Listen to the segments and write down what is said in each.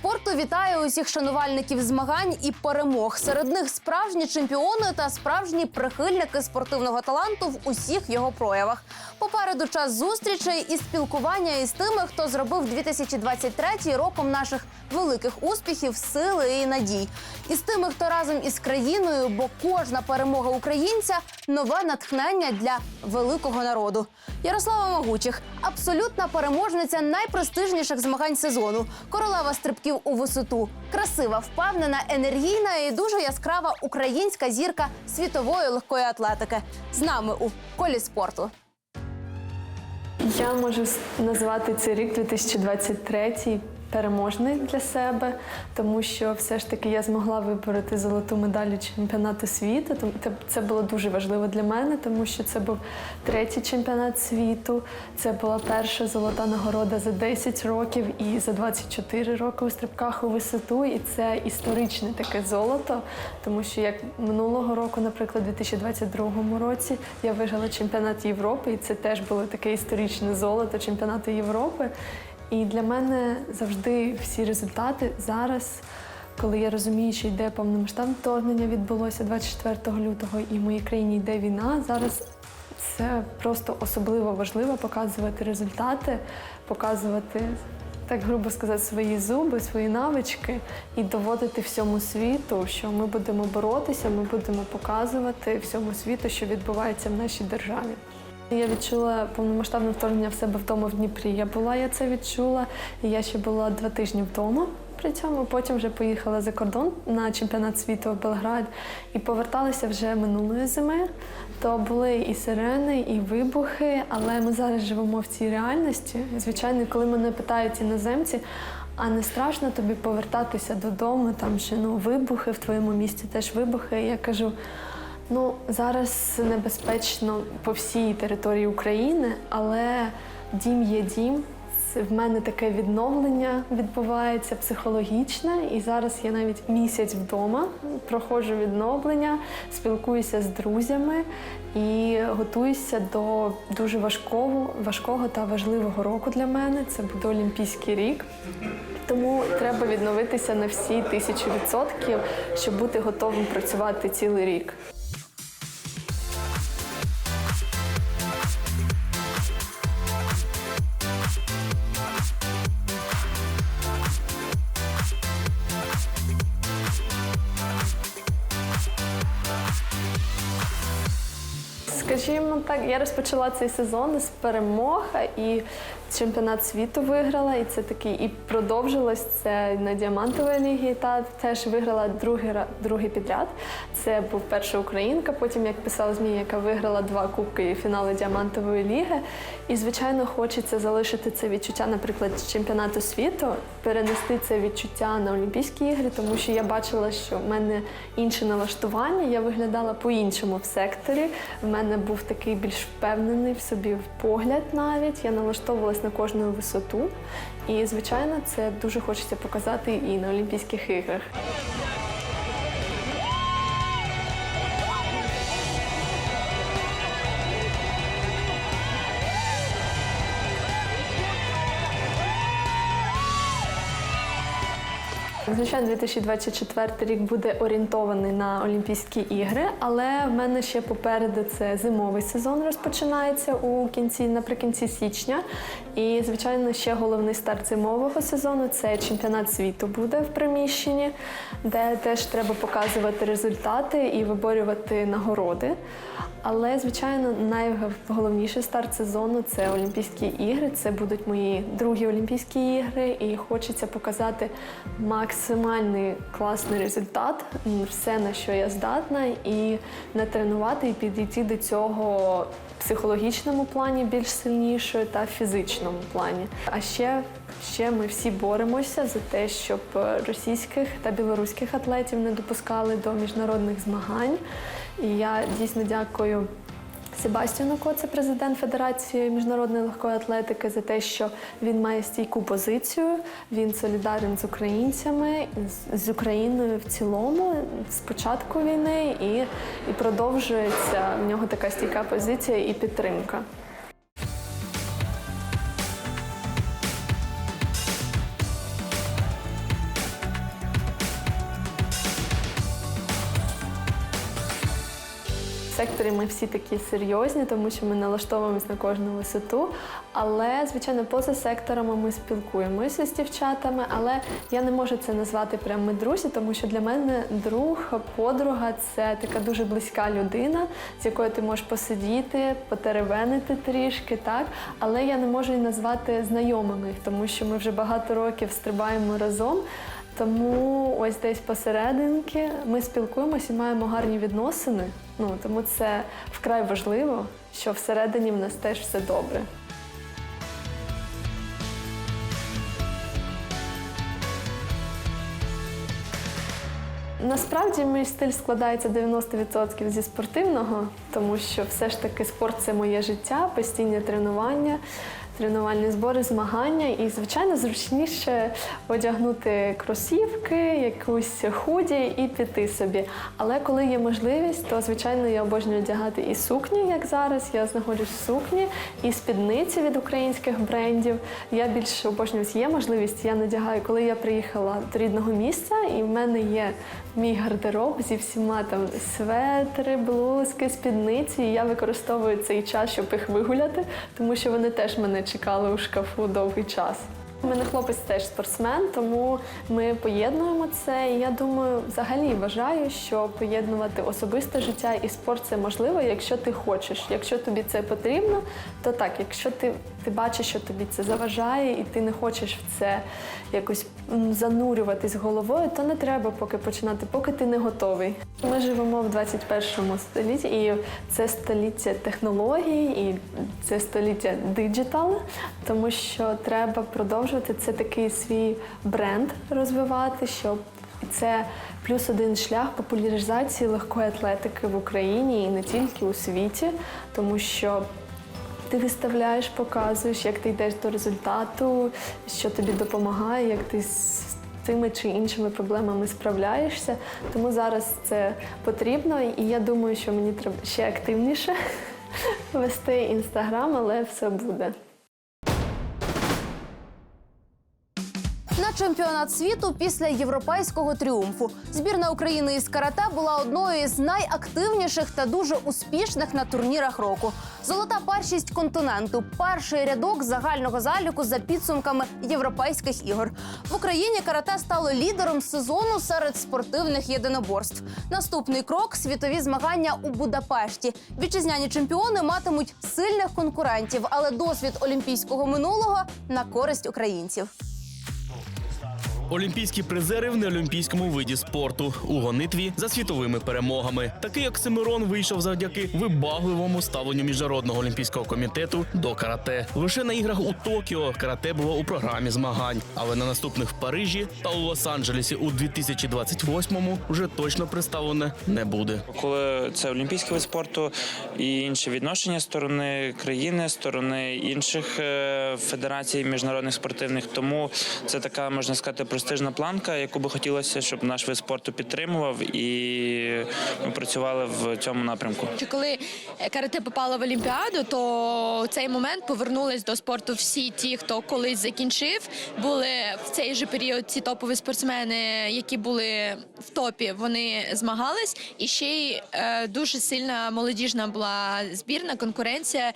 спорту вітає усіх шанувальників змагань і перемог. Серед них справжні чемпіони та справжні прихильники спортивного таланту в усіх його проявах. Попереду час зустрічей і спілкування із тими, хто зробив 2023 роком наших великих успіхів, сили і надій. І з тими, хто разом із країною, бо кожна перемога українця нове натхнення для великого народу. Ярослава Могучих, абсолютна переможниця найпрестижніших змагань сезону. Королева стрибків у висоту, красива, впевнена, енергійна і дуже яскрава українська зірка світової легкої атлетики. З нами у колі спорту. Я можу назвати цей рік 2023 переможний для себе, тому що все ж таки я змогла вибороти золоту медаль чемпіонату світу. Це було дуже важливо для мене, тому що це був третій чемпіонат світу. Це була перша золота нагорода за 10 років і за 24 роки у стрибках у висоту. І це історичне таке золото, тому що як минулого року, наприклад, у 2022 році я виграла чемпіонат Європи, і це теж було таке історичне золото чемпіонату Європи. І для мене завжди всі результати зараз, коли я розумію, що йде повномасштабне вторгнення, відбулося 24 лютого, і в моїй країні йде війна. Зараз це просто особливо важливо показувати результати, показувати. Так грубо сказати, свої зуби, свої навички і доводити всьому світу, що ми будемо боротися, ми будемо показувати всьому світу, що відбувається в нашій державі. Я відчула повномасштабне вторгнення в себе вдома в Дніпрі. Я була, я це відчула. Я ще була два тижні вдома. При цьому потім вже поїхала за кордон на чемпіонат світу в Белград і поверталася вже минулої зими. То були і сирени, і вибухи, але ми зараз живемо в цій реальності. Звичайно, коли мене питають іноземці, а не страшно тобі повертатися додому, там ще ну вибухи в твоєму місті, теж вибухи. Я кажу. Ну, зараз небезпечно по всій території України, але дім є дім. В мене таке відновлення відбувається психологічне, і зараз я навіть місяць вдома проходжу відновлення, спілкуюся з друзями і готуюся до дуже важкого, важкого та важливого року для мене. Це буде Олімпійський рік. Тому треба відновитися на всі тисячу відсотків, щоб бути готовим працювати цілий рік. Так, я розпочала цей сезон з перемог і чемпіонат світу виграла, і це такий і продовжилось це на діамантовій лігі. Та теж виграла другий другий підряд. Це був перша українка. Потім, як писав ЗМІ, яка виграла два кубки і фінали діамантової ліги. І звичайно, хочеться залишити це відчуття, наприклад, чемпіонату світу, перенести це відчуття на Олімпійські ігри, тому що я бачила, що в мене інше налаштування. Я виглядала по-іншому в секторі. В мене був такий більш впевнений в собі погляд навіть. Я налаштовувалась на кожну висоту. І, звичайно, це дуже хочеться показати і на Олімпійських іграх. Звичайно, 2024 рік буде орієнтований на Олімпійські ігри, але в мене ще попереду це зимовий сезон розпочинається у кінці, наприкінці січня. І, звичайно, ще головний старт зимового сезону це чемпіонат світу буде в приміщенні, де теж треба показувати результати і виборювати нагороди. Але, звичайно, найголовніший старт сезону це Олімпійські ігри. Це будуть мої другі Олімпійські ігри, і хочеться показати максимальний класний результат, все на що я здатна, і натренувати і підійти до цього в психологічному плані більш сильнішою та фізичному плані. А ще, ще ми всі боремося за те, щоб російських та білоруських атлетів не допускали до міжнародних змагань. І я дійсно дякую Себастьяну Коце, президент Федерації міжнародної легкої атлетики, за те, що він має стійку позицію. Він солідарен з українцями, з- Україною в цілому з початку війни, і, і продовжується в нього така стійка позиція і підтримка. Секторі ми всі такі серйозні, тому що ми налаштовуємось на кожну висоту. Але, звичайно, поза секторами ми спілкуємося з дівчатами, але я не можу це назвати прямо друзі, тому що для мене друг, подруга це така дуже близька людина, з якою ти можеш посидіти, потеревенити трішки, так. Але я не можу і назвати знайомими тому що ми вже багато років стрибаємо разом. Тому ось десь посерединки ми спілкуємося і маємо гарні відносини. Ну тому це вкрай важливо, що всередині в нас теж все добре. Насправді мій стиль складається 90% зі спортивного, тому що все ж таки спорт це моє життя, постійні тренування, тренувальні збори, змагання. І, звичайно, зручніше одягнути кросівки, якусь худі і піти собі. Але коли є можливість, то звичайно я обожнюю одягати і сукні, як зараз. Я знаходжусь в сукні, і спідниці від українських брендів. Я більше обожнюю, є можливість. Я надягаю, коли я приїхала до рідного місця, і в мене є мій гардероб зі всіма там светри, блузки, спідниці. І я використовую цей час, щоб їх вигуляти, тому що вони теж мене чекали у шкафу довгий час. У мене хлопець теж спортсмен, тому ми поєднуємо це. І я думаю, взагалі вважаю, що поєднувати особисте життя і спорт це можливо, якщо ти хочеш. Якщо тобі це потрібно, то так. Якщо ти, ти бачиш, що тобі це заважає, і ти не хочеш в це якось занурюватись головою, то не треба поки починати, поки ти не готовий. Ми живемо в 21 столітті, і це століття технологій, і це століття диджитал, тому що треба продовжувати це такий свій бренд розвивати, щоб це плюс один шлях популяризації легкої атлетики в Україні і не тільки у світі, тому що ти виставляєш, показуєш, як ти йдеш до результату, що тобі допомагає, як ти з тими чи іншими проблемами справляєшся. Тому зараз це потрібно, і я думаю, що мені треба ще активніше вести інстаграм, але все буде. Чемпіонат світу після європейського тріумфу збірна України із карате була одною з найактивніших та дуже успішних на турнірах року. Золота першість континенту, перший рядок загального заліку за підсумками європейських ігор. В Україні карате стало лідером сезону серед спортивних єдиноборств. Наступний крок світові змагання у Будапешті. Вітчизняні чемпіони матимуть сильних конкурентів, але досвід олімпійського минулого на користь українців. Олімпійські призери в неолімпійському виді спорту у гонитві за світовими перемогами. Такий Оксимирон вийшов завдяки вибагливому ставленню міжнародного олімпійського комітету до карате. Лише на іграх у Токіо карате було у програмі змагань, але на наступних в Парижі та у Лос-Анджелесі у 2028-му вже точно представлене не буде. Коли це олімпійський вид спорту і інше відношення сторони країни, сторони інших е, федерацій міжнародних спортивних, тому це така можна сказати престижна планка, яку би хотілося, щоб наш вид спорту підтримував, і ми працювали в цьому напрямку. Коли карате попало в Олімпіаду, то в цей момент повернулись до спорту всі ті, хто колись закінчив. Були в цей же період ці топові спортсмени, які були в топі, вони змагались. І ще й е, дуже сильна молодіжна була збірна конкуренція.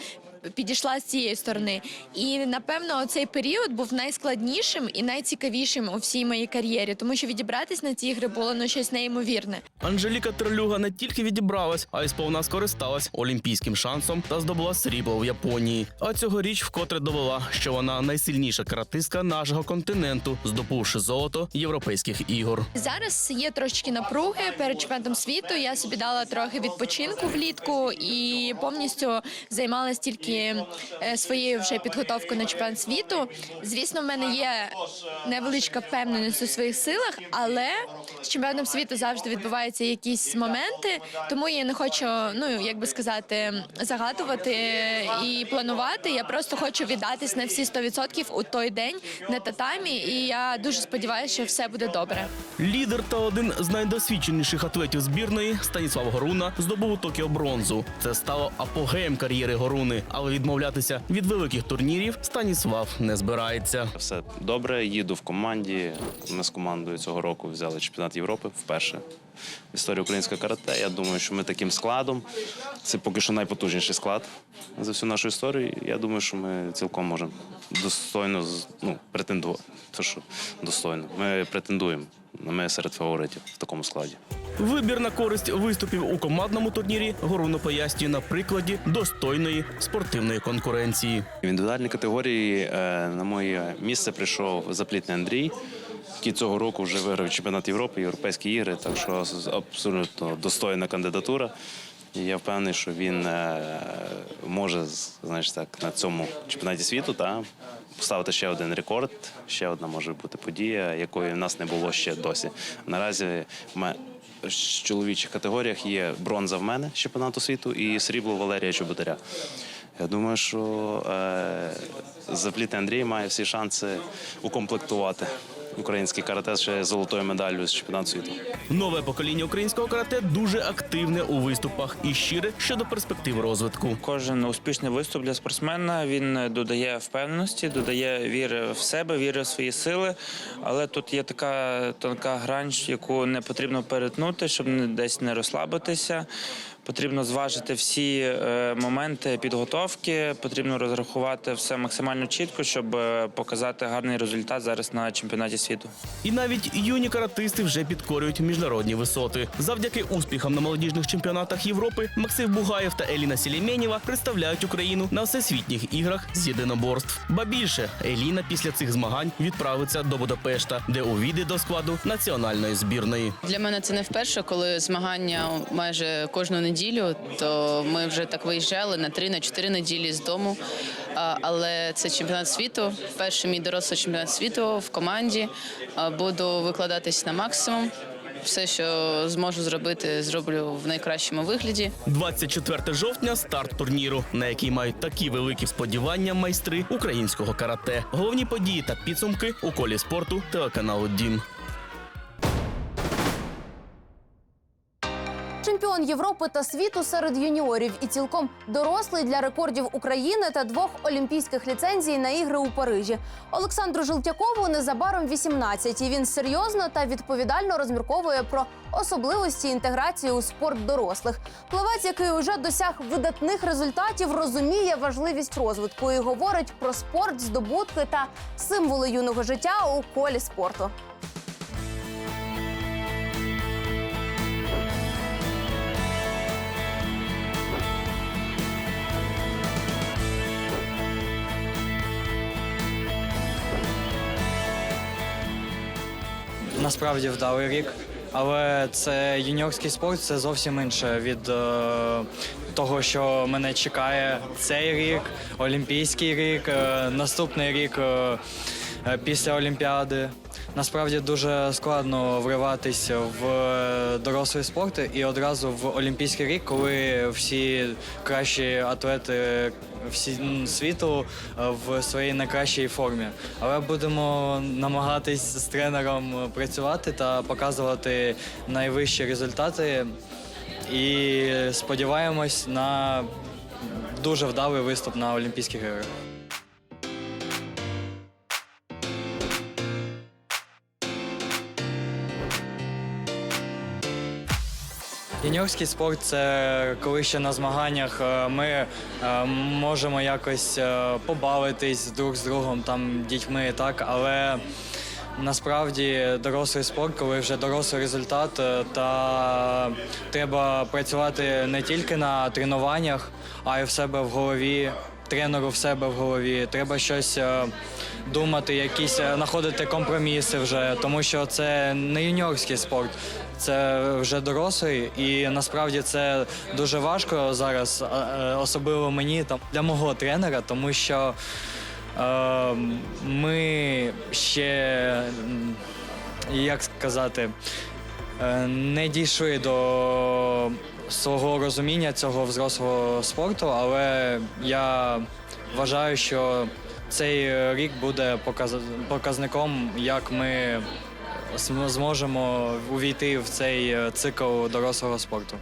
Підійшла з цієї сторони, і напевно цей період був найскладнішим і найцікавішим у всій моїй кар'єрі, тому що відібратись на ці ігри було ну щось неймовірне. Анжеліка Терлюга не тільки відібралась, а й сповна скористалась олімпійським шансом та здобула срібло в Японії. А цьогоріч вкотре довела, що вона найсильніша каратистка нашого континенту, здобувши золото європейських ігор. Зараз є трошечки напруги перед чемпіонатом світу. Я собі дала трохи відпочинку влітку і повністю займалась тільки е, своєю вже підготовкою на чемпіонат світу. Звісно, в мене є невеличка впевненість у своїх силах, але з чемпіонатом світу завжди відбуваються якісь моменти, тому я не хочу, ну як би сказати, загадувати і планувати. Я просто хочу віддатись на всі 100% у той день на татамі, і я дуже сподіваюся, що все буде добре. Лідер та один з найдосвідченіших атлетів збірної Станіслав Горуна здобув у Токіо бронзу. Це стало апогеєм кар'єри Горуни, але відмовлятися від великих турнірів Станіслав не збирається. Все добре, їду в команді. Ми з командою цього року взяли чемпіонат Європи вперше. в історії українського карате. Я думаю, що ми таким складом, це поки що найпотужніший склад за всю нашу історію. Я думаю, що ми цілком можемо достойно ну, претендувати. Це що достойно. Ми претендуємо. Ми серед фаворитів в такому складі. Вибір на користь виступів у командному турнірі Горуно пояснює на прикладі достойної спортивної конкуренції. В індивідуальній категорії е, на моє місце прийшов заплітний Андрій, який цього року вже виграв чемпіонат Європи, Європейські ігри, так що абсолютно достойна кандидатура. І я впевнений, що він е, може знаєш, так, на цьому чемпіонаті світу та, поставити ще один рекорд, ще одна може бути подія, якої в нас не було ще досі. Наразі в чоловічих категоріях є бронза в мене чемпіонату світу і срібло Валерія Чоботаря. Я думаю, що е, запліти Андрій має всі шанси укомплектувати український карате ще золотою медаллю з чемпіонату світу. Нове покоління українського карате дуже активне у виступах і щире щодо перспектив розвитку. Кожен успішний виступ для спортсмена він додає впевненості, додає віри в себе, віри в свої сили. Але тут є така тонка грань, яку не потрібно перетнути, щоб не- десь не розслабитися. Потрібно зважити всі е, моменти підготовки. Потрібно розрахувати все максимально чітко, щоб е, показати гарний результат зараз на чемпіонаті світу. І навіть юні каратисти вже підкорюють міжнародні висоти. Завдяки успіхам на молодіжних чемпіонатах Європи Максим Бугаєв та Еліна Селємєнєва представляють Україну на всесвітніх іграх з єдиноборств. Ба більше Еліна після цих змагань відправиться до Будапешта, де увійде до складу національної збірної. Для мене це не вперше, коли змагання майже кожну неділю. То ми вже так виїжджали на три на чотири неділі з дому. Але це чемпіонат світу. Перший мій дорослий чемпіонат світу в команді. Буду викладатись на максимум. Все, що зможу зробити, зроблю в найкращому вигляді. 24 жовтня старт турніру, на який мають такі великі сподівання майстри українського карате. Головні події та підсумки у колі спорту телеканалу Дім. Чемпіон Європи та світу серед юніорів і цілком дорослий для рекордів України та двох олімпійських ліцензій на ігри у Парижі. Олександру Желтякову незабаром 18, і він серйозно та відповідально розмірковує про особливості інтеграції у спорт дорослих. Плавець, який уже досяг видатних результатів, розуміє важливість розвитку і говорить про спорт, здобутки та символи юного життя у колі спорту. Насправді вдалий рік. Але це юніорський спорт, це зовсім інше від е, того, що мене чекає цей рік, Олімпійський рік, е, наступний рік е, е, після Олімпіади. Насправді дуже складно вриватися в дорослий спорт і одразу в Олімпійський рік, коли всі кращі атлети всі світу е, в своїй найкращій формі. Але будемо намагатись з тренером працювати та показувати найвищі результати. І сподіваємось на дуже вдалий виступ на Олімпійських іграх. Юніорський спорт це коли ще на змаганнях е, ми е, можемо якось е, побавитись друг з другом, там дітьми, так, але насправді дорослий спорт, коли вже дорослий результат, та треба працювати не тільки на тренуваннях, а й в себе в голові. Тренеру в себе в голові, треба щось е, думати, якісь е, знаходити компроміси вже, тому що це не юніорський спорт, це вже дорослий, і насправді це дуже важко зараз, е, особливо мені там для мого тренера, тому що е, ми ще як сказати, не дійшли до свого розуміння цього взрослого спорту, але я вважаю, що цей рік буде показ- показником, як ми зможемо увійти в цей е, цикл дорослого спорту.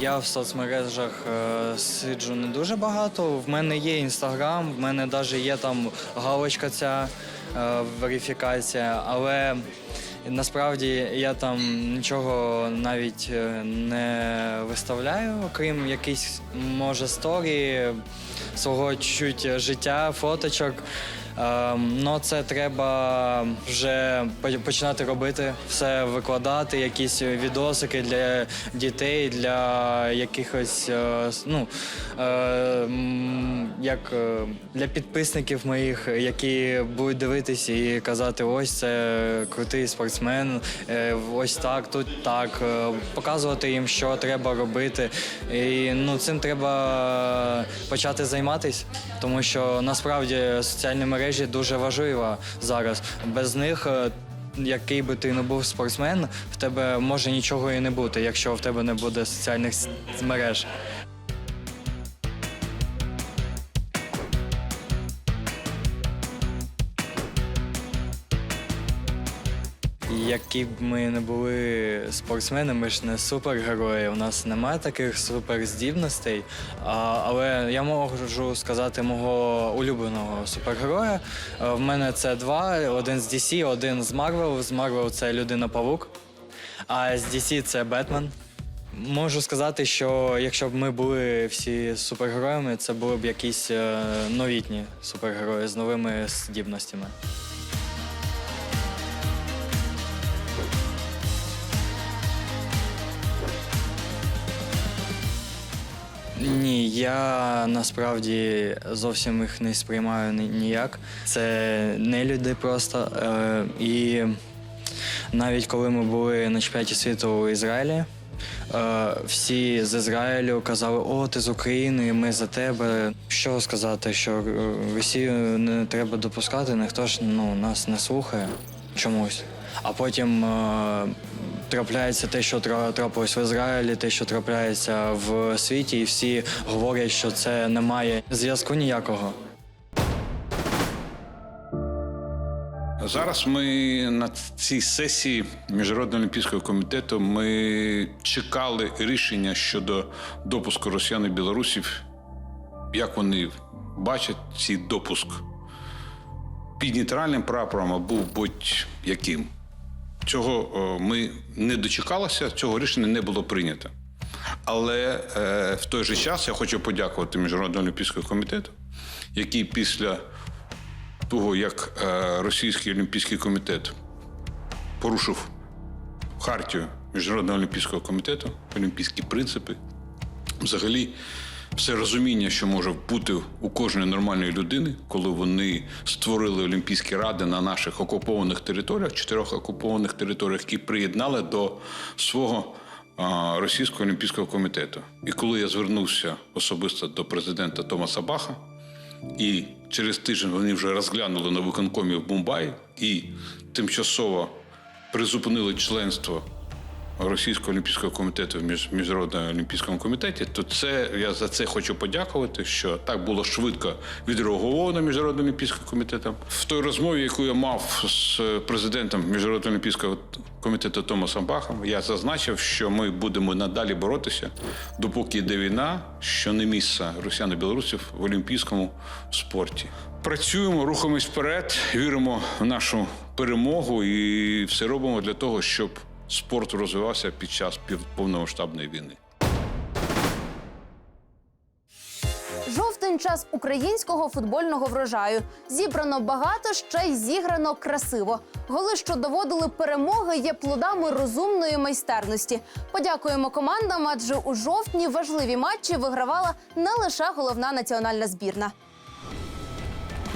Я в соцмережах е, сиджу не дуже багато. В мене є інстаграм, в мене навіть є там галочка ця е, верифікація, але насправді я там нічого навіть е, не виставляю, окрім якісь може сторі свого чуть життя, фоточок. Ну, це треба вже починати робити, все викладати, якісь відосики для дітей, для якихось е, ну, е, як е, для підписників моїх, які будуть дивитись і казати, ось це крутий спортсмен, ось так, тут так. Показувати їм, що треба робити. І ну, цим треба почати займатися, тому що насправді соціальні мережі дуже важлива зараз. Без них. е, Який би ти не був спортсмен, в тебе може нічого і не бути, якщо в тебе не буде соціальних мереж. Які б ми не були спортсмени, ми ж не супергерої. У нас немає таких суперздібностей. А, але я можу сказати мого улюбленого супергероя. Е, В мене це два: один з DC, один з Marvel. З Marvel це людина Павук, а з DC це Бетмен. Можу сказати, що якщо б ми були всі супергероями, це були б якісь е, новітні супергерої з новими здібностями. Ні, я насправді зовсім їх не сприймаю ніяк. Це не люди просто. Е, і навіть коли ми були на чемпіонаті світу у Ізраїлі, е, всі з Ізраїлю казали, о, ти з України, ми за тебе. Що сказати, що е, Росію не треба допускати, ніхто ж ну, нас не слухає чомусь. А потім е, трапляється те, що трапилось в Ізраїлі, те, що трапляється в світі, і всі говорять, що це не має зв'язку ніякого. Зараз ми на цій сесії Міжнародного олімпійського комітету ми чекали рішення щодо допуску росіян і білорусів, як вони бачать цей допуск під нейтральним прапором або будь-яким. Цього е, ми не дочекалися, цього рішення не було прийнято. Але е, в той же час я хочу подякувати Міжнародному олімпійському комітету, який після того, як е, Російський олімпійський комітет порушив хартію Міжнародного олімпійського комітету, олімпійські принципи, взагалі все розуміння, що може бути у кожної нормальної людини, коли вони створили Олімпійські ради на наших окупованих територіях, чотирьох окупованих територіях, які приєднали до свого Російського олімпійського комітету. І коли я звернувся особисто до президента Томаса Баха, і через тиждень вони вже розглянули на виконкомі в Мумбаї і тимчасово призупинили членство Російського олімпійського комітету в між- Міжнародному олімпійському комітеті, то це я за це хочу подякувати, що так було швидко відреаговано Міжнародним олімпійським комітетом. В той розмові, яку я мав з президентом Міжнародного олімпійського комітету Томасом Бахом, я зазначив, що ми будемо надалі боротися, допоки йде війна, що не місце росіян і білорусів в олімпійському спорті. Працюємо, рухаємось вперед, віримо в нашу перемогу і все робимо для того, щоб спорт розвивався під час повномасштабної війни. Жовтень час українського футбольного врожаю. Зібрано багато, ще й зіграно красиво. Голи, що доводили перемоги, є плодами розумної майстерності. Подякуємо командам, адже у жовтні важливі матчі вигравала не лише головна національна збірна.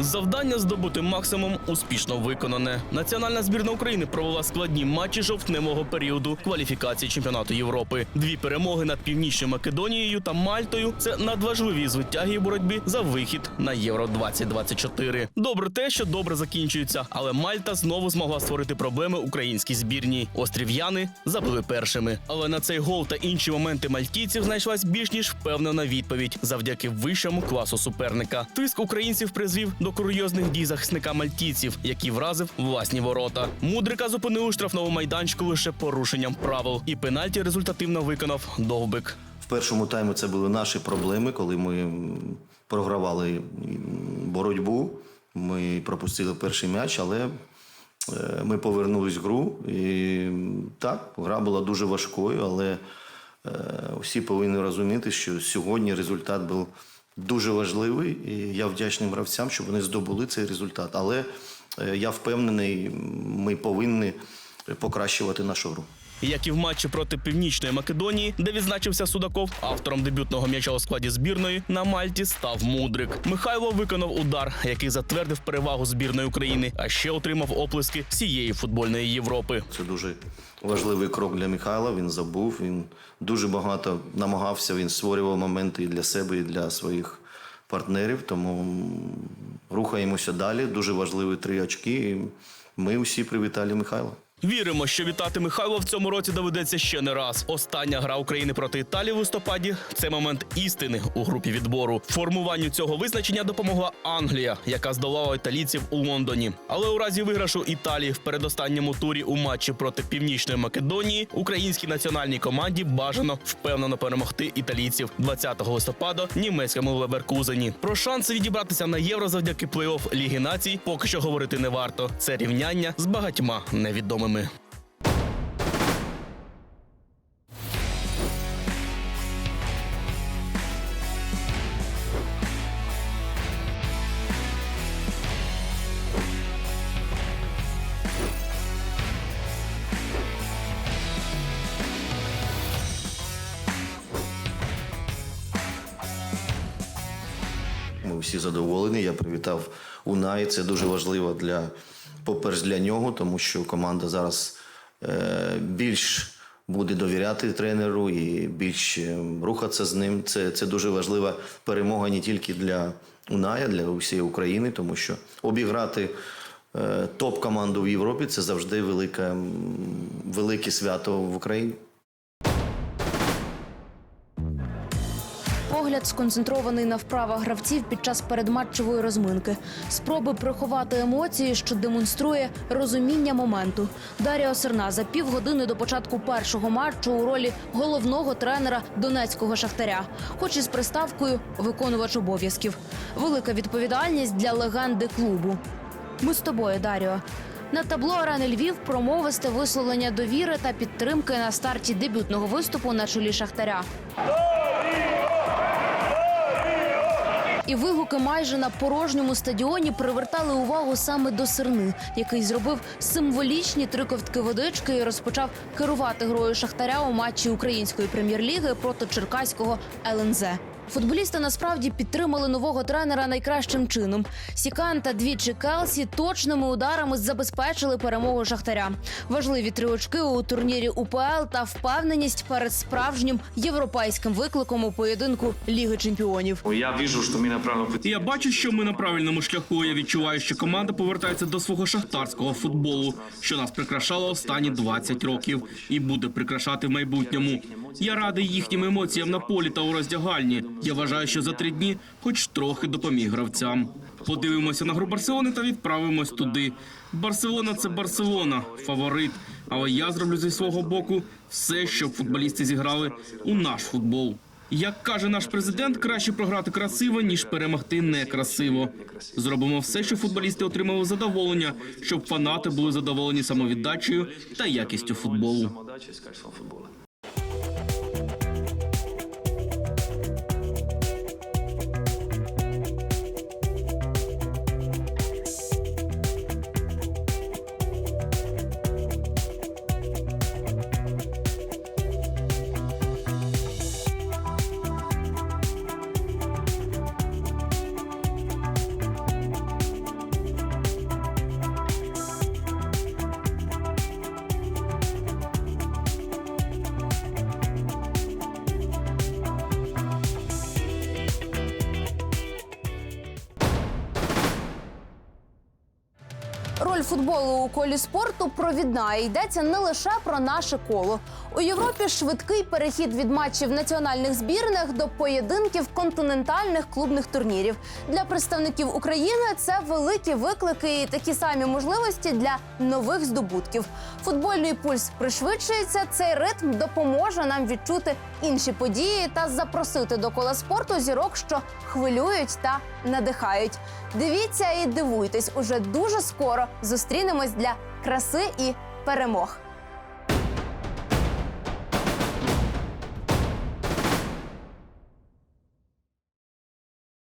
Завдання здобути максимум успішно виконане. Національна збірна України провела складні матчі жовтневого періоду кваліфікації чемпіонату Європи. Дві перемоги над Північною Македонією та Мальтою це надважливі звитяги у боротьбі за вихід на Євро 2024 Добре те, що добре закінчується, але Мальта знову змогла створити проблеми українській збірній. Острів'яни забили першими. Але на цей гол та інші моменти мальтійців знайшлась більш ніж впевнена відповідь завдяки вищому класу суперника. Тиск українців призвів до курйозних дій захисника мальтійців, який вразив власні ворота. Мудрика зупинили у штрафному майданчику лише порушенням правил, і пенальті результативно виконав довбик. В першому таймі це були наші проблеми, коли ми програвали боротьбу. Ми пропустили перший м'яч, але е, ми повернулись в гру. І так, гра була дуже важкою, але е, всі повинні розуміти, що сьогодні результат був дуже важливий. І я вдячний гравцям, щоб вони здобули цей результат. Але е, я впевнений, ми повинні покращувати нашу гру. Як і в матчі проти Північної Македонії, де відзначився Судаков, автором дебютного м'яча у складі збірної на Мальті став Мудрик. Михайло виконав удар, який затвердив перевагу збірної України, а ще отримав оплески всієї футбольної Європи. Це дуже важливий крок для Михайла. Він забув. Він дуже багато намагався. Він створював моменти і для себе, і для своїх партнерів. Тому рухаємося далі. Дуже важливі три очки. І ми всі привітали Михайла. Віримо, що вітати Михайло в цьому році доведеться ще не раз. Остання гра України проти Італії в листопаді це момент істини у групі відбору. Формуванню цього визначення допомогла Англія, яка здолала італійців у Лондоні. Але у разі виграшу Італії в передостанньому турі у матчі проти Північної Македонії українській національній команді бажано впевнено перемогти італійців 20 листопада німецькому Леверкузені. Про шанси відібратися на євро завдяки плей-офф Ліги націй поки що говорити не варто. Це рівняння з багатьма невідомими. Ми всі задоволені. Я привітав Унай. Це дуже важливо для, по-перше, для нього, тому що команда зараз е, більш буде довіряти тренеру і більш е, рухатися з ним. Це, це дуже важлива перемога не тільки для Уная, для всієї України, тому що обіграти е, топ-команду в Європі це завжди велике, велике свято в Україні. Погляд сконцентрований на вправах гравців під час передматчевої розминки. Спроби приховати емоції, що демонструє розуміння моменту. Дар'я Осерна за півгодини до початку першого матчу у ролі головного тренера донецького шахтаря, хоч і з приставкою виконувач обов'язків. Велика відповідальність для легенди клубу. Ми з тобою, Даріо. На табло арени Львів промовисте висловлення довіри та підтримки на старті дебютного виступу на чолі шахтаря. І вигуки майже на порожньому стадіоні привертали увагу саме до Серни, який зробив символічні три ковтки водички і розпочав керувати грою шахтаря у матчі української прем'єр-ліги проти черкаського ЛНЗ. Футболісти насправді підтримали нового тренера найкращим чином. Сікан та двічі Келсі точними ударами забезпечили перемогу шахтаря. Важливі три очки у турнірі УПЛ та впевненість перед справжнім європейським викликом у поєдинку Ліги Чемпіонів. Я вижу, что мы на правильном пути. Я бачу, що ми на правильному шляху. Я відчуваю, що команда повертається до свого шахтарського футболу, що нас прикрашало останні 20 років і буде прикрашати в майбутньому. Я радий їхнім емоціям на полі та у роздягальні. Я вважаю, що за три дні, хоч трохи допоміг гравцям. Подивимося на гру Барселони та відправимось туди. Барселона це Барселона, фаворит. Але я зроблю зі свого боку все, щоб футболісти зіграли у наш футбол. Як каже наш президент, краще програти красиво, ніж перемогти некрасиво. Зробимо все, щоб футболісти отримали задоволення, щоб фанати були задоволені самовіддачею та якістю футболу. Роль футболу у колі спорту провідна йдеться не лише про наше коло. У Європі швидкий перехід від матчів національних збірних до поєдинків континентальних клубних турнірів. Для представників України це великі виклики і такі самі можливості для нових здобутків. Футбольний пульс пришвидшується. Цей ритм допоможе нам відчути інші події та запросити до кола спорту зірок, що хвилюють та надихають. Дивіться і дивуйтесь, уже дуже скоро зустрінемось для краси і перемог.